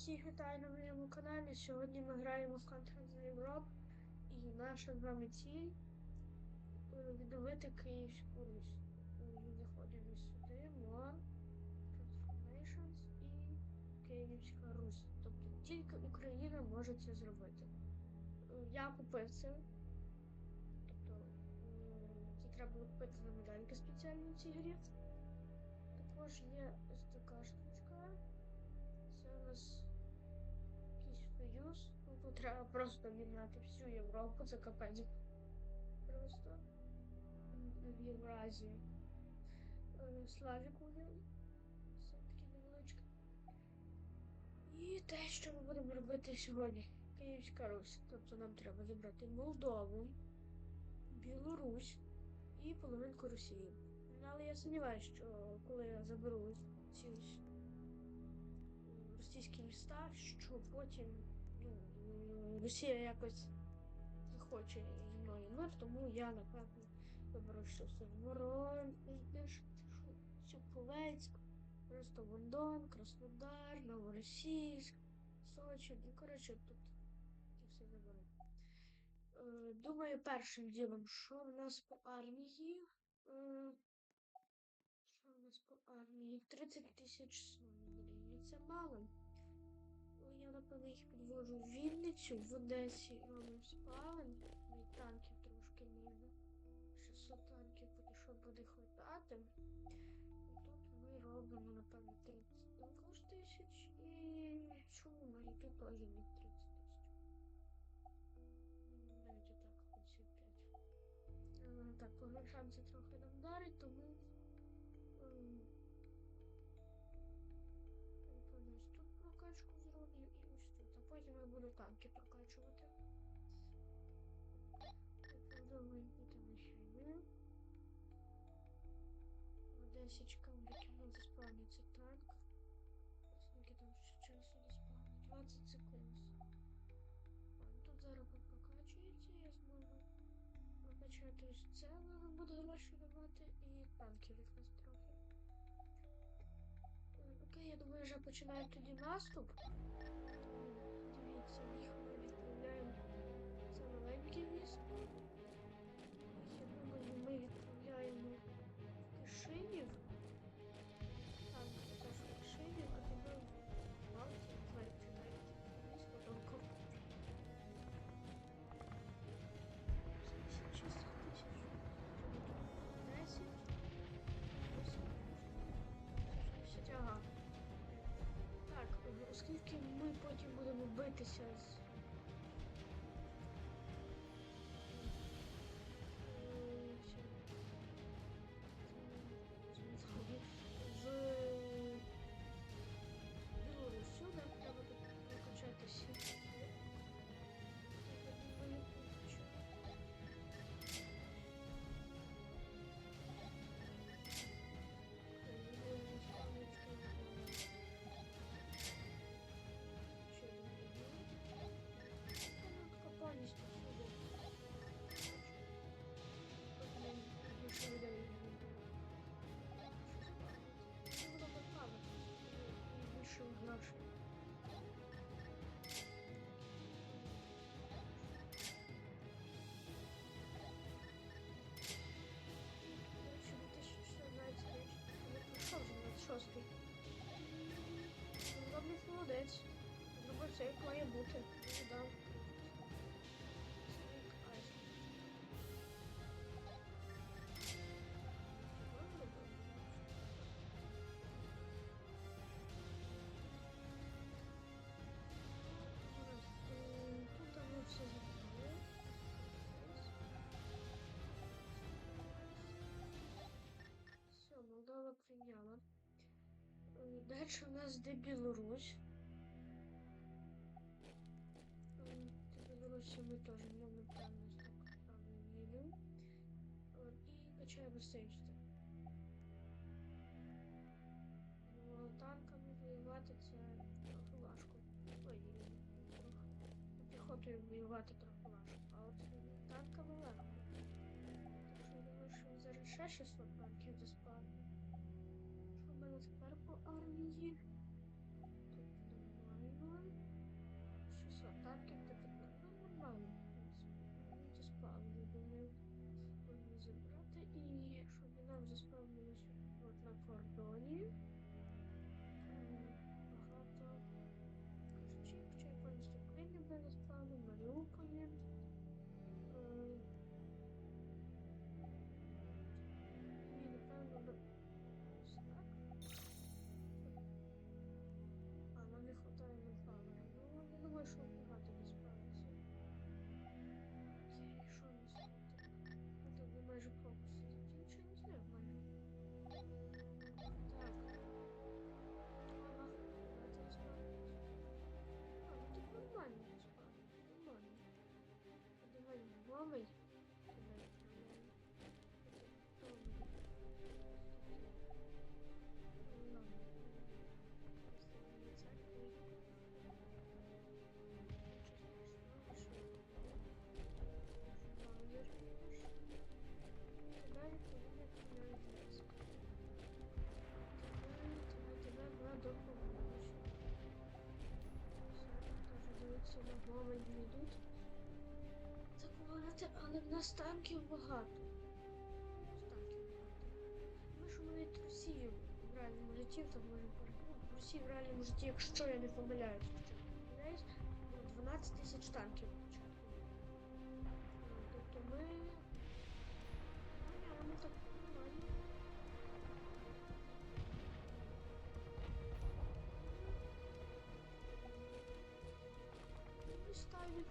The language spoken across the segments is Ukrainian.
Всіх вітаю на моєму каналі. Сьогодні ми граємо в Contra Europe і наша з вами ціль е, відновити Київську Русь. Е, Заходимо сюди, More, Transformations і Київська Русь. Тобто тільки Україна може це зробити. Е, Я купив це. Тобто це треба було купити на медальки спеціальні в цій грі. Також є ось така штучка. Це у нас союз. Ну, Тут треба просто об'єднати всю Європу, це капець. Просто в Євразії. Е, Славік. Все таки невеличке. І те, що ми будемо робити сьогодні. Київська Русь. Тобто нам треба зібрати Молдову, Білорусь і половинку Росії. Але я сумніваюся, що коли я заберу ці російські міста, що потім Росія якось захоче мною мир, тому я напевно виберу щось Чуповецьк, просто Лондон, Краснодар, Новоросійськ, Сочі. Ну, коротше, тут я все заберу. Е, Думаю, першим ділом, що в нас по армії? Е, Що в нас по армії? 30 тисяч гривень. Це мало. Ну, напевно, підвожу в Вінницю, в Одесі робимо спален. І танків трошки ніби. 600 танків поки що буде хватати. Тут ми робимо, напевно, 30 також тисяч. І чому і тут теж не 30 тисяч? Навіть отак, хоч і 5. Е, Так, по грошам це трохи нам вдарить, тому. ем, тут прокачку танки прокачувати. Там ще є. В якій заспавнюється танк. Скільки там ще часу заспавнить? 20 секунд. А, Тут зараз прокачується, я зможу прокачати це, але буду гроші давати і танки якраз трохи. Е, Окей, я думаю, вже починаємо тоді наступ. Дивіться, їх ми відправляємо в маленький маленьке оскільки ми потім будемо битися з. 26-й? Роблять молодець. Зробив все, як має бути. Дав. Тут давно все. Молдова прийняла. Дальше у нас де Білорусь. До Білорусі ми теж напевно так правильно. І качаємо. Танками воювати це трохи важко. Ой. Піхотою воювати трохи важко. А от танками легко. Так що я думаю, що зараз ще 600 танків заспавню мене сквер по армії. Тут нормально. 600 танків. Мама не йдуть. Так, але в нас танків багато. Танків багато. Ми ж ми від Росії в реальному житті, там може в Росії в реальному житті, якщо я не помиляюсь, 12 тисяч танків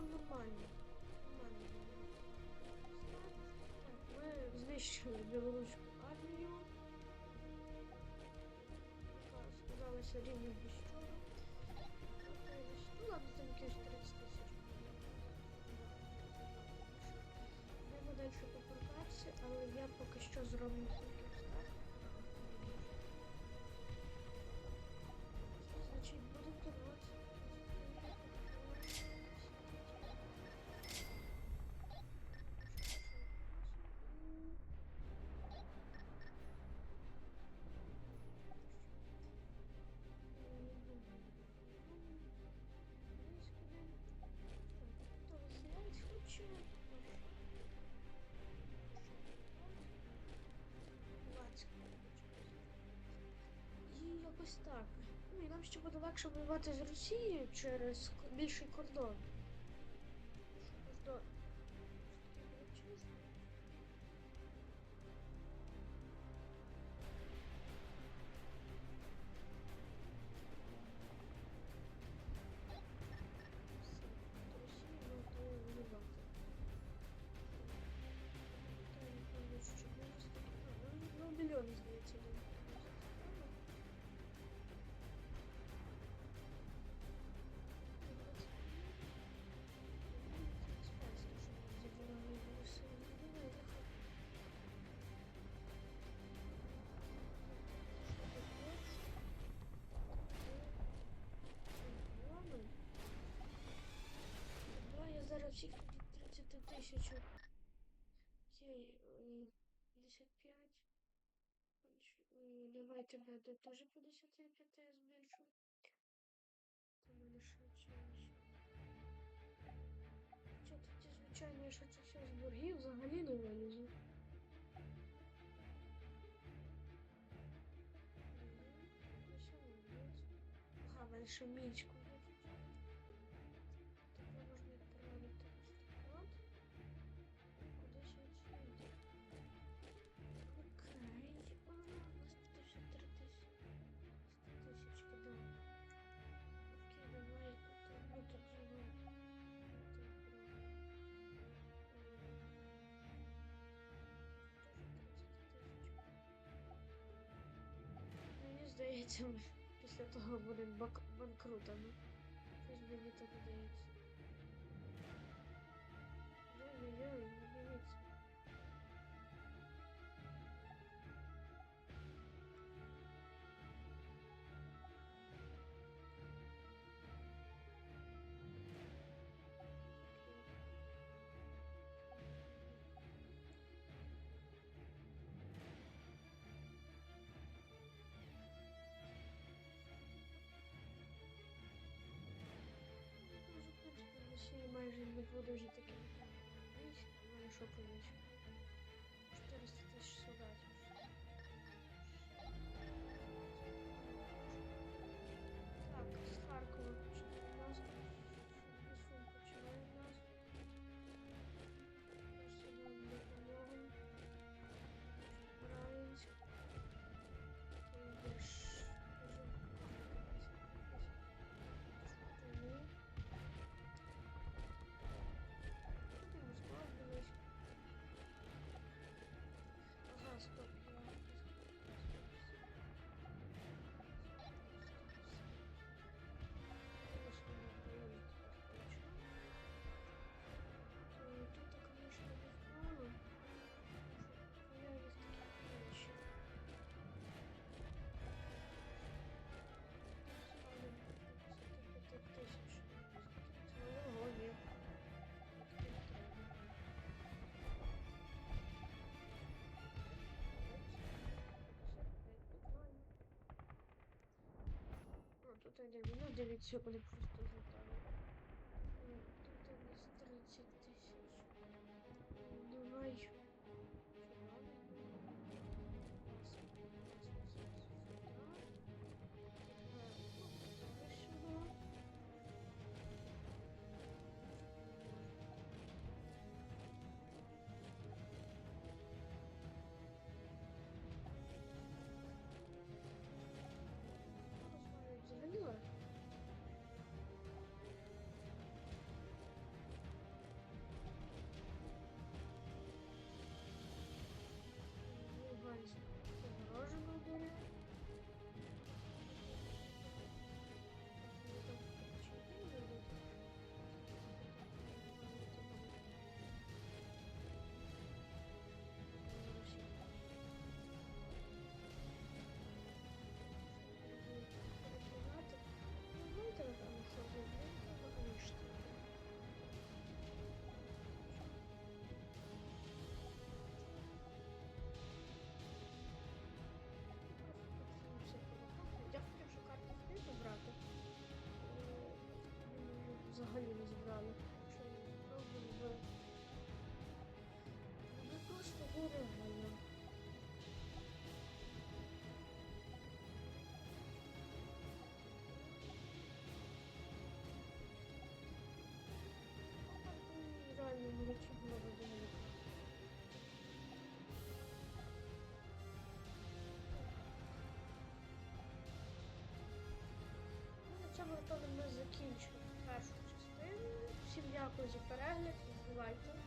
нам нормально. Нормально. Так, ми знищили білоруську армію. Яка сказалася рівно без чого. Ну ладно, там якісь 30 тисяч. Йдемо далі по але я поки що зроблю тільки старт. Значить, І якось так. Ну і нам ще буде легше воювати з Росією через більший кордон. Кордон. Всіх від 30 тисяч. Окей, е, 55. М, Давай тебе до теж 55 я збільшу. Там мене швидше. Хоча тоді, звичайно, я швидше все з боргів взагалі не вилізу. Ага, в мене здається, ми після того будемо бак- банкрутами. Щось мені так здається. Ой-ой-ой, не буду вже таке військ, в що по önce bir video çekmek на тому ми закінчуємо першу частину. Всім дякую за перегляд. Бувайте!